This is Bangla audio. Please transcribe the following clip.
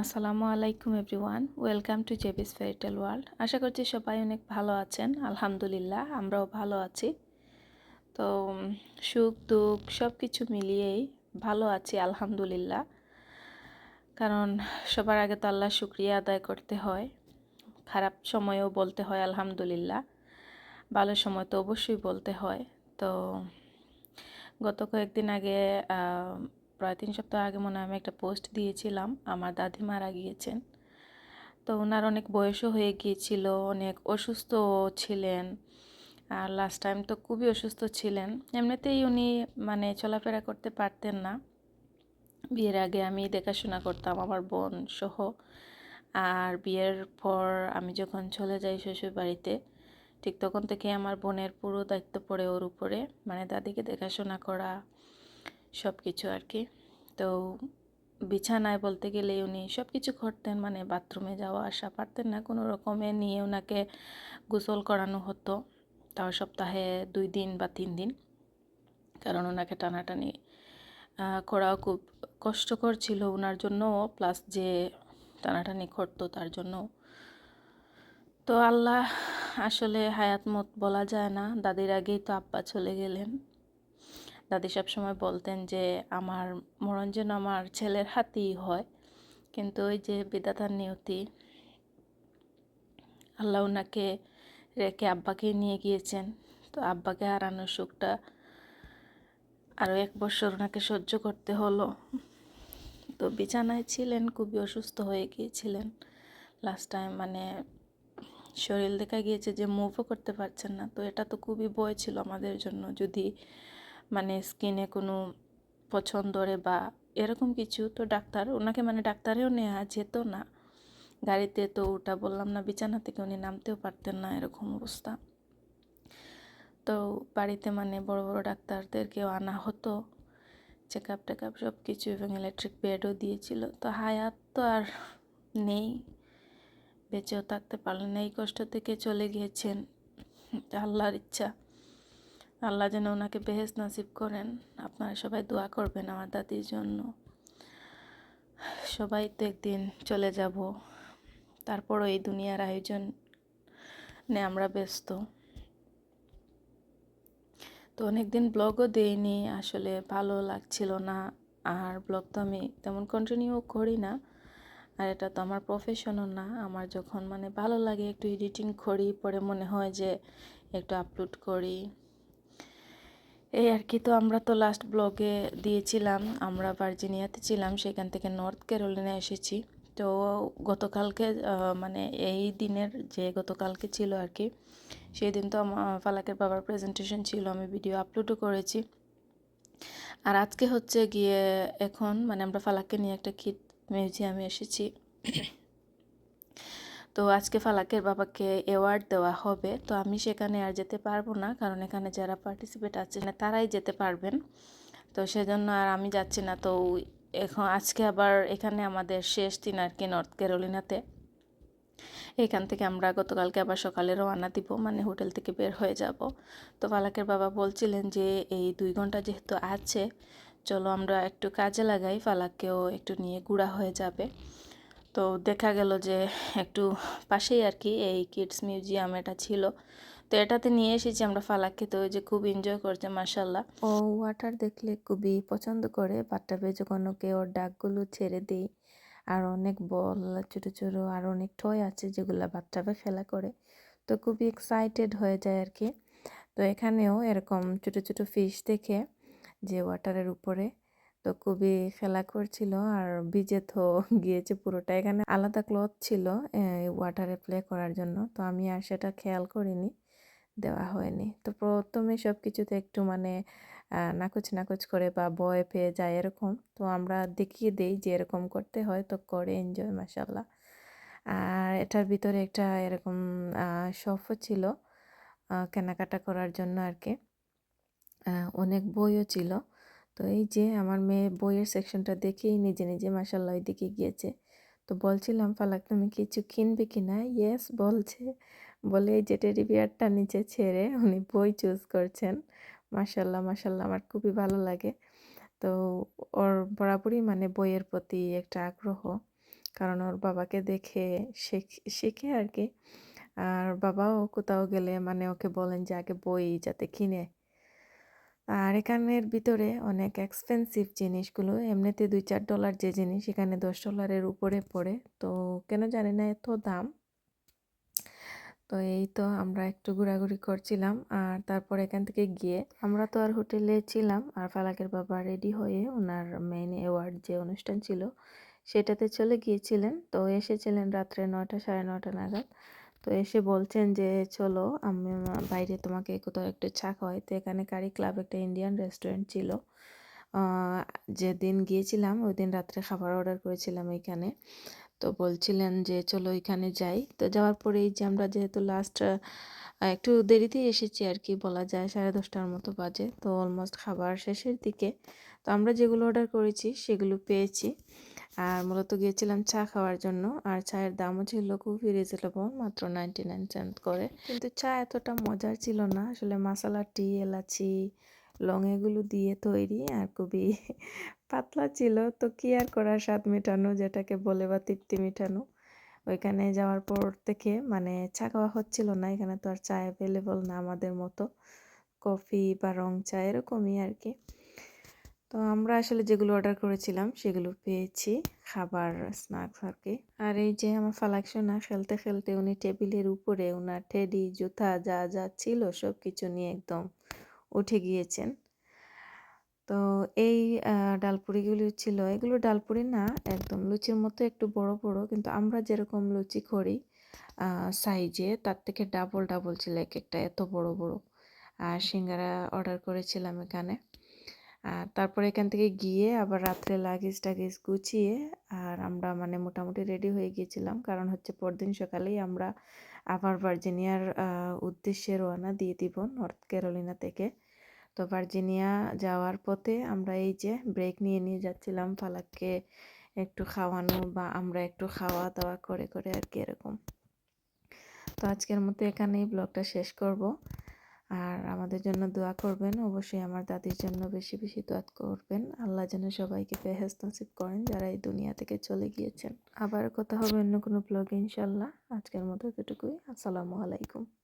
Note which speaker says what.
Speaker 1: আসসালামু আলাইকুম everyone, welcome to JB's fairytale world. আশা করছি সবাই অনেক ভালো আছেন, আলহামদুলিল্লাহ, আমরাও ভালো আছি। তো সুখ, দুঃখ সব কিছু মিলিয়েই ভালো আছি, আলহামদুলিল্লাহ। কারণ সবার আগে তো আল্লাহ শুক্রিয়া আদায় করতে হয়, খারাপ সময়েও বলতে হয়, আলহামদুলিল্লাহ। ভালো সময় তো অবশ্যই বলতে হয়। তো, গত কয়েকদিন আগে প্রায় তিন সপ্তাহ আগে মনে আমি একটা পোস্ট দিয়েছিলাম, আমার দাদি মারা গিয়েছেন। তো ওনার অনেক বয়সও হয়ে গিয়েছিল, অনেক অসুস্থ ছিলেন, আর লাস্ট টাইম তো খুবই অসুস্থ ছিলেন। এমনিতেই উনি মানে চলাফেরা করতে পারতেন না। বিয়ের আগে আমি দেখাশোনা করতাম আমার বোন সহ, আর বিয়ের পর আমি যখন চলে যাই শ্বশুর বাড়িতে ঠিক তখন থেকে আমার বোনের পুরো দায়িত্ব পড়ে ওর উপরে। মানে দাদিকে দেখাশোনা করা সব কিছু আর কি তো বিছানায় বলতে গেলে উনি সব কিছু করতেন মানে বাথরুমে যাওয়া আসা পারতেন না, কোনো রকমে নিয়ে ওনাকে গোসল করানো হতো। তাও সপ্তাহে দুই দিন বা তিন দিন। কারণ ওনাকে টানাটানি করাও খুব কষ্টকর ছিল ওনার জন্যও, প্লাস যে টানাটানি করতো তার জন্য তো আল্লাহ আসলে হায়াত মত বলা যায় না। দাদির আগেই তো আব্বা চলে গেলেন। দাদি সবসময় বলতেন যে, আমার মরণ যেন আমার ছেলের হাতেই হয়। কিন্তু ওই যে বিদাতার নিয়তি, আল্লাহ ওনাকে রেখে আব্বাকে নিয়ে গিয়েছেন। তো আব্বাকে হারানোর সুখটা আরও এক বছর ওনাকে সহ্য করতে হলো। তো বিছানায় ছিলেন, খুবই অসুস্থ হয়ে গিয়েছিলেন। লাস্ট টাইম মানে শরীর দেখা গিয়েছে যে মুভও করতে পারছেন না। তো এটা তো খুবই ভয় ছিল আমাদের জন্য। যদি মানে স্কিনে কোনো পছন্দরে বা এরকম কিছু, তো ডাক্তার ওনাকে মানে ডাক্তারেও নেওয়া যেত না। গাড়িতে তো ওটা বললাম না, বিছানা থেকে উনি নামতেও পারতেন না এরকম অবস্থা। তো বাড়িতে মানে বড় বড় ডাক্তারদেরকেও আনা হতো। চেক আপ টেক আপ সব কিছু এবং ইলেকট্রিক বেডও দিয়েছিল। তো হায়াত তো আর নেই, বেঁচেও থাকতে পারলেন এই কষ্ট থেকে চলে গিয়েছেন। আল্লাহর ইচ্ছা। আল্লাহ যেন ওনাকে বেহেস নাসিব করেন। আপনারা সবাই দোয়া করবেন আমার দাদির জন্য। সবাই তো একদিন চলে যাব। তারপরও এই দুনিয়ার আয়োজন নে আমরা ব্যস্ত। তো অনেকদিন ব্লগও দেইনি, আসলে ভালো লাগছিল না। আর ব্লগ তো আমি তেমন কন্টিনিউ করি না। আর এটা তো আমার প্রফেশনও না। আমার যখন মানে ভালো লাগে একটু এডিটিং করি, পরে মনে হয় যে একটু আপলোড করি। এই আর কি, তো আমরা তো লাস্ট ব্লগে দিয়েছিলাম, আমরা ভার্জিনিয়াতে ছিলাম, সেখান থেকে নর্থ ক্যারোলিনা এসেছি। তো গতকালকে মানে এই দিনের যে গতকালকে ছিল আর কি সেই দিন তো আমার ফালাকের বাবার প্রেজেন্টেশন ছিল, আমি ভিডিও আপলোডও করেছি। আর আজকে হচ্ছে গিয়ে এখন মানে আমরা ফালাককে নিয়ে একটা কিট মিউজিয়ামে এসেছি। তো আজকে ফালাকের বাবাকে অ্যাওয়ার্ড দেওয়া হবে। তো আমি সেখানে আর যেতে পারব না, কারণ এখানে যারা পার্টিসিপেট আছে না তারাই যেতে পারবেন। তো সেজন্য আর আমি যাচ্ছি না। তো এখন আজকে আবার এখানে আমাদের শেষ দিন আর কি নর্থ ক্যারোলিনাতে এখান থেকে আমরা গতকালকে আবার সকালে রওনা দিব মানে হোটেল থেকে বের হয়ে যাব। তো ফালাকের বাবা বলছিলেন যে, এই দুই ঘণ্টা যেহেতু আছে, চলো আমরা একটু কাজে লাগাই, ফালাককেও একটু নিয়ে ঘোরা হয়ে যাবে। তো দেখা গেল যে একটু পাশেই আর কি এই কিডস মিউজিয়াম এটা ছিল। তো এটাতে নিয়ে এসেছি আমরা ফালাককে, তো যে খুব এনজয় করছে মাসাল্লাহ ও ওয়াটার দেখলে খুবই পছন্দ করে বাচ্চাবে যখন ওকে ওর ডাকগুলো ছেড়ে দিই, আর অনেক বল, ছোটো ছোটো, আর অনেক টয় আছে যেগুলো বাচ্চাবে খেলা করে, তো খুবই এক্সাইটেড হয়ে যায় আর কি তো এখানেও এরকম ছোটো ছোটো ফিশ দেখে, যে ওয়াটারের উপরে তো খুবই খেলা করছিল আর ভিজে তো গিয়েছে পুরোটা। এখানে আলাদা ক্লথ ছিল ওয়াটারে প্লে করার জন্য। তো আমি আর সেটা খেয়াল করিনি, দেওয়া হয়নি। তো প্রথমে সব কিছুতে একটু মানে নাকচ নাকচ করে বা ভয় পেয়ে যায় এরকম। তো আমরা দেখিয়ে দেই যে এরকম করতে হয়, তো করে এনজয় মাসাল্লাহ আর এটার ভিতরে একটা এরকম শফও ছিল কেনাকাটা করার জন্য আর কি। অনেক বইও ছিল। তো এই যে আমার মেয়ে বইয়ের সেকশনটা দেখেই নিজে নিজে মাসাল্লাহ ওইদিকে গিয়েছে। তো বলছিলাম, ফালাক, তুমি কিছু কিনবে কি না? ইয়েস বলছে। বলে, এই যে টেডি বিয়ারটা নিচে ছেড়ে উনি বই চুজ করছেন। মাসাল্লাহ মাসাল্লাহ আমার খুবই ভালো লাগে। তো ওর বরাবরই মানে বইয়ের প্রতি একটা আগ্রহ। কারণ ওর বাবাকে দেখে শেখ- শেখে আর কি। আর বাবাও কোথাও গেলে মানে ওকে বলেন যে, আগে বই যাতে কিনে আর এখানের ভিতরে অনেক এক্সপেন্সিভ জিনিসগুলো। এমনিতে দুই চার ডলার যে জিনিস, এখানে দশ ডলারের উপরে পড়ে। তো কেন জানি না এত দাম। তো এই তো আমরা একটু ঘোরাঘুরি করছিলাম আর তারপর এখান থেকে গিয়ে আমরা তো আর হোটেলে ছিলাম আর ফালাকের বাবা রেডি হয়ে ওনার মেইন অ্যাওয়ার্ড যে অনুষ্ঠান ছিল, সেটাতে চলে গিয়েছিলেন। তো এসেছিলেন রাত্রে নয়টা সাড়ে নয়টা নাগাদ। তো এসে বলছেন যে, চলো, আমি বাইরে তোমাকে কোথাও একটু চা খাওয়াই। তো এখানে কারি ক্লাব একটা ইন্ডিয়ান রেস্টুরেন্ট ছিল। যেদিন গিয়েছিলাম, ওই দিন রাত্রে খাবার অর্ডার করেছিলাম এইখানে তো বলছিলেন যে, চলো এখানে যাই। তো যাওয়ার পরেই যে আমরা যেহেতু লাস্ট একটু দেরিতেই এসেছি আর কি বলা যায়, সাড়ে দশটার মতো বাজে, তো অলমোস্ট খাবার শেষের দিকে তো আমরা যেগুলো অর্ডার করেছি সেগুলো পেয়েছি। আর মূলত গিয়েছিলাম চা খাওয়ার জন্য, আর চায়ের দামও ছিল খুবই রিজনেবল মাত্র নাইনটি নাইন সেন্ট করে। কিন্তু চা এতটা মজার ছিল না, আসলে মশলা টি এলাচি লং এগুলো দিয়ে তৈরি আর খুবই পাতলা ছিল। তো কি আর করার, স্বাদ মেটানো যেটাকে বলে বা তৃপ্তি মেটানো। ওইখানে যাওয়ার পর থেকে মানে চা খাওয়া হচ্ছিল না, এখানে তো আর চা অ্যাভেলেবল না আমাদের মতো। কফি বা রং চা এরকমই আর কি। তো আমরা আসলে যেগুলো অর্ডার করেছিলাম সেগুলো পেয়েছি, খাবার স্ন্যাক্স আর কি। আর এই যে আমার ফালাকশোনা খেলতে খেলতে উনি টেবিলের উপরে ওনার টেডি জুতা যা যা ছিল সব কিছু নিয়ে একদম উঠে গিয়েছেন। তো এই ডালপুরিগুলি ছিল, এগুলো ডালপুরি না, একদম লুচির মতো একটু বড় বড়, কিন্তু আমরা যেরকম লুচি করি সাইজে, তার থেকে ডাবল ডাবল ছিল এক একটা এত বড় বড়। আর সিঙ্গারা অর্ডার করেছিলাম এখানে। আর তারপরে এখান থেকে গিয়ে আবার রাত্রে লাগেজ টাগেজ গুছিয়ে, আর আমরা মানে মোটামুটি রেডি হয়ে গিয়েছিলাম, কারণ হচ্ছে পরদিন সকালেই আমরা আবার ভার্জিনিয়ার উদ্দেশ্যে রওনা দিয়ে দিব নর্থ ক্যারোলিনা থেকে। তো ভার্জিনিয়া যাওয়ার পথে আমরা এই যে ব্রেক নিয়ে নিয়ে যাচ্ছিলাম ফালাককে একটু খাওয়ানো বা আমরা একটু খাওয়া দাওয়া করে করে আর কি এরকম। তো আজকের মতো এখানেই ব্লগটা শেষ করব। আর আমাদের জন্য দোয়া করবেন। অবশ্যই আমার দাদির জন্য বেশি বেশি দোয়া করবেন। আল্লাহ যেন সবাইকে বেহেস্ত নসিব করেন যারা এই দুনিয়া থেকে চলে গিয়েছেন। আবার কথা হবে অন্য কোনো ব্লগে ইনশাল্লাহ। আজকের মতো এতটুকুই। আসসালামু আলাইকুম।